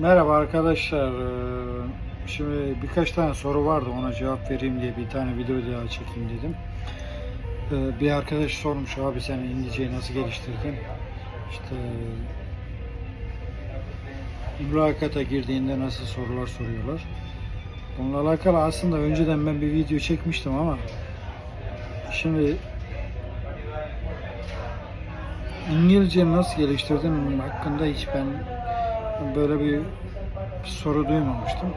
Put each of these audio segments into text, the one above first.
Merhaba arkadaşlar. Ee, Şimdi birkaç tane soru vardı ona cevap vereyim diye bir tane video daha çekeyim dedim. Ee, Bir arkadaş sormuş abi sen İngilizceyi nasıl geliştirdin? İşte mülakata girdiğinde nasıl sorular soruyorlar. Bununla alakalı aslında önceden ben bir video çekmiştim ama şimdi İngilizce nasıl geliştirdim hakkında hiç ben böyle bir soru duymamıştım.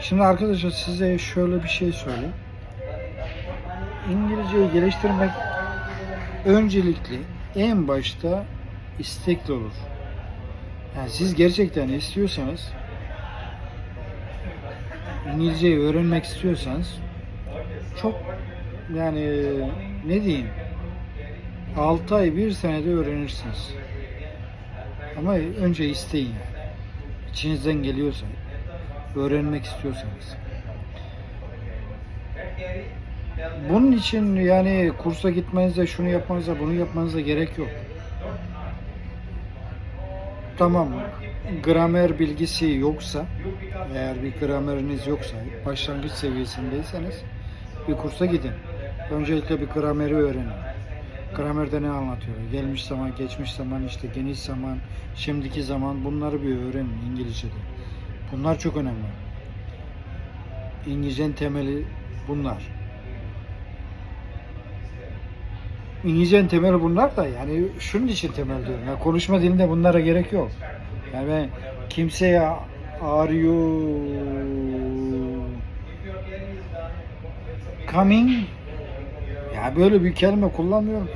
Şimdi arkadaşlar size şöyle bir şey söyleyeyim. İngilizceyi geliştirmek öncelikli en başta istekli olur. Yani siz gerçekten istiyorsanız İngilizceyi öğrenmek istiyorsanız çok yani ne diyeyim 6 ay 1 senede öğrenirsiniz. Ama önce isteyin. İçinizden geliyorsa, öğrenmek istiyorsanız. Bunun için yani kursa gitmenize, şunu yapmanıza, bunu yapmanıza gerek yok. Tamam, gramer bilgisi yoksa, eğer bir grameriniz yoksa, başlangıç seviyesindeyseniz bir kursa gidin. Öncelikle bir grameri öğrenin. Gramerde ne anlatıyor? Gelmiş zaman, geçmiş zaman, işte geniş zaman, şimdiki zaman bunları bir öğrenin İngilizce'de. Bunlar çok önemli. İngilizcenin temeli bunlar. İngilizcenin temeli bunlar da yani şunun için temel diyorum. Yani konuşma dilinde bunlara gerek yok. Yani ben kimseye are you coming ya böyle bir kelime kullanmıyorum.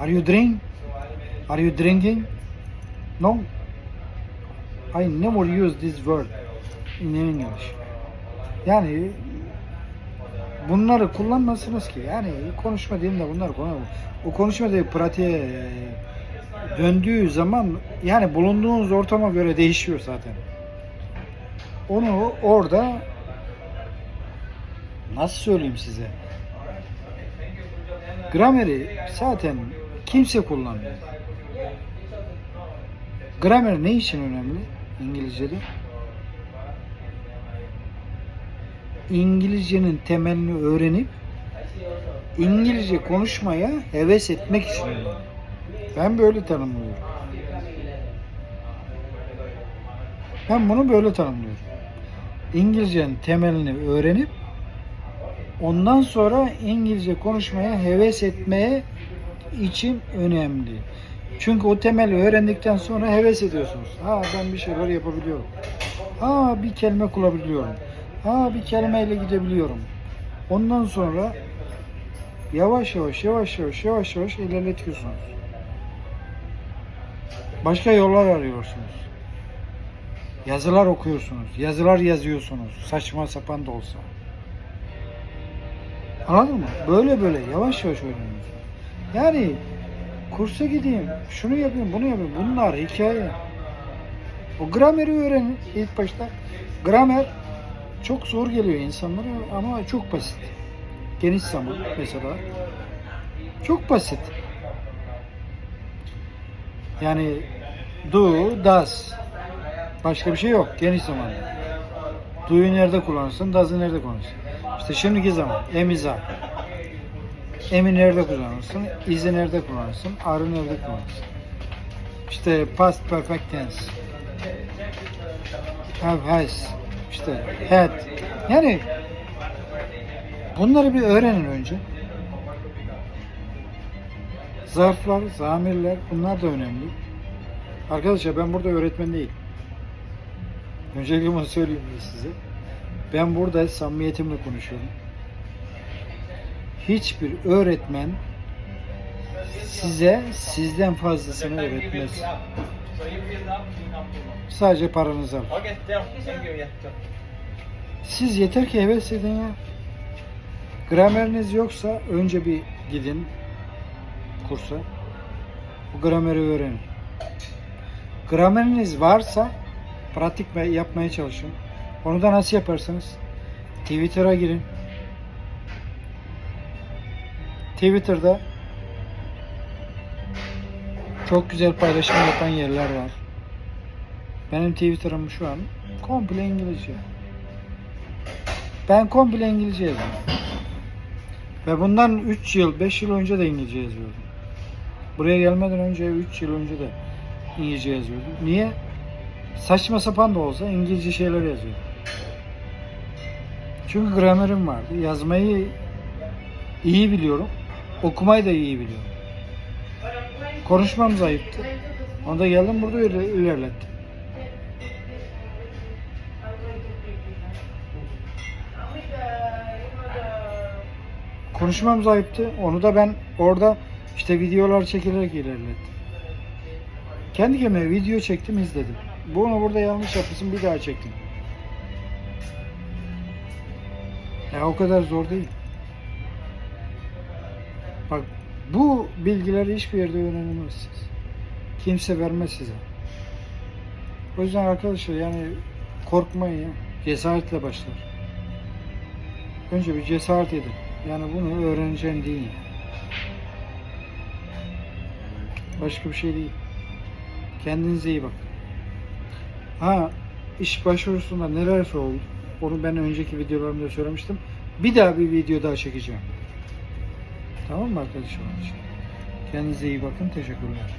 Are you drink? Are you drinking? No. I never use this word in English. Yani bunları kullanmasınız ki. Yani konuşma dilinde bunları kullanın. O konuşma dili pratiğe döndüğü zaman yani bulunduğunuz ortama göre değişiyor zaten. Onu orada nasıl söyleyeyim size? Grameri zaten kimse kullanmıyor. Gramer ne için önemli İngilizce'de? İngilizcenin temelini öğrenip İngilizce konuşmaya heves etmek için. Ben böyle tanımlıyorum. Ben bunu böyle tanımlıyorum. İngilizcenin temelini öğrenip ondan sonra İngilizce konuşmaya heves etmeye için önemli. Çünkü o temeli öğrendikten sonra heves ediyorsunuz. Ha ben bir şeyler yapabiliyorum. Ha bir kelime kullanabiliyorum. Ha bir kelimeyle gidebiliyorum. Ondan sonra yavaş yavaş yavaş yavaş yavaş yavaş ilerletiyorsunuz. Başka yollar arıyorsunuz. Yazılar okuyorsunuz. Yazılar yazıyorsunuz. Saçma sapan da olsa. Anladın mı? Böyle böyle yavaş yavaş öğreniyorsunuz. Yani kursa gideyim, şunu yapayım, bunu yapayım. Bunlar hikaye. O grameri öğrenin ilk başta. Gramer çok zor geliyor insanlara ama çok basit. Geniş zaman mesela. Çok basit. Yani do, does. Başka bir şey yok geniş zamanda. Do'yu nerede kullanırsın, does'ı nerede kullanırsın? İşte şimdiki zaman, am is are. Am'i nerede kullanırsın, is'i nerede kullanırsın, are'ı nerede kullanırsın? İşte past perfect tense. Have, has, işte had. Yani bunları bir öğrenin önce. Zarflar, zamirler bunlar da önemli. Arkadaşlar ben burada öğretmen değilim. Öncelikle bunu söyleyeyim size. Ben burada samimiyetimle konuşuyorum. Hiçbir öğretmen size sizden fazlasını öğretmez. Sadece paranızı alır. Siz yeter ki heves edin ya. Grameriniz yoksa önce bir gidin kursa. Bu grameri öğrenin. Grameriniz varsa pratik yapmaya çalışın. Onu da nasıl yaparsınız? Twitter'a girin. Twitter'da çok güzel paylaşım yapan yerler var. Benim Twitter'ım şu an komple İngilizce. Ben komple İngilizce yazıyorum. Ve bundan 3 yıl, 5 yıl önce de İngilizce yazıyordum. Buraya gelmeden önce 3 yıl önce de İngilizce yazıyordum. Niye? Saçma sapan da olsa İngilizce şeyler yazıyordum. Çünkü gramerim vardı. Yazmayı iyi biliyorum. Okumayı da iyi biliyorum. Konuşmam zayıftı. Onu da geldim burada iler- ilerlettim. Konuşmam zayıftı. Onu da ben orada işte videolar çekilerek ilerlettim. Kendi kendime video çektim izledim. Bunu burada yanlış yapmışsın bir daha çektim. Ya o kadar zor değil. Bak bu bilgileri hiçbir yerde öğrenemezsiniz. Kimse vermez size. O yüzden arkadaşlar yani korkmayın ya. Cesaretle başlar. Önce bir cesaret edin. Yani bunu öğreneceğim değil. Başka bir şey değil. Kendinize iyi bakın. Ha iş başvurusunda neler oldu? Onu ben önceki videolarımda söylemiştim. Bir daha bir video daha çekeceğim. Tamam mı arkadaşlar? Kendinize iyi bakın. Teşekkürler.